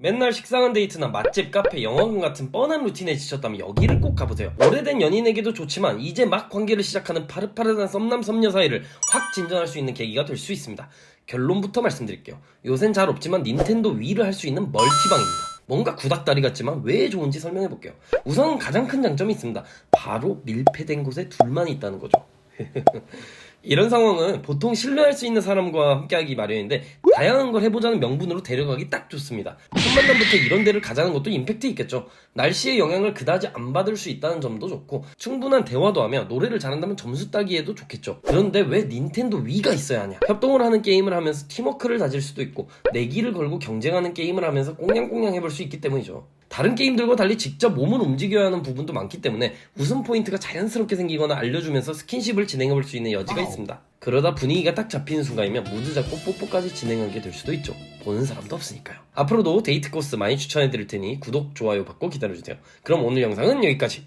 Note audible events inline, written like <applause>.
맨날 식상한 데이트나 맛집, 카페, 영화관 같은 뻔한 루틴에 지쳤다면 여기를 꼭 가보세요. 오래된 연인에게도 좋지만 이제 막 관계를 시작하는 파릇파릇한 썸남 썸녀 사이를 확 진전할 수 있는 계기가 될 수 있습니다. 결론부터 말씀드릴게요. 요샌 잘 없지만 닌텐도 위를 할 수 있는 멀티방입니다. 뭔가 구닥다리 같지만 왜 좋은지 설명해 볼게요. 우선 가장 큰 장점이 있습니다. 바로 밀폐된 곳에 둘만 있다는 거죠. <laughs> 이런 상황은 보통 신뢰할 수 있는 사람과 함께하기 마련인데 다양한 걸 해보자는 명분으로 데려가기 딱 좋습니다. 첫 만남부터 이런 데를 가자는 것도 임팩트 있겠죠. 날씨의 영향을 그다지 안 받을 수 있다는 점도 좋고 충분한 대화도 하며 노래를 잘한다면 점수 따기에도 좋겠죠. 그런데 왜 닌텐도 위가 있어야 하냐? 협동을 하는 게임을 하면서 팀워크를 다질 수도 있고 내기를 걸고 경쟁하는 게임을 하면서 꽁냥꽁냥 해볼 수 있기 때문이죠. 다른 게임들과 달리 직접 몸을 움직여야 하는 부분도 많기 때문에 웃음 포인트가 자연스럽게 생기거나 알려주면서 스킨십을 진행해볼 수 있는 여지가 있습니다. 그러다 분위기가 딱 잡히는 순간이면 무드 잡고 뽀뽀까지 진행하게 될 수도 있죠. 보는 사람도 없으니까요. 앞으로도 데이트 코스 많이 추천해드릴 테니 구독, 좋아요 받고 기다려주세요. 그럼 오늘 영상은 여기까지.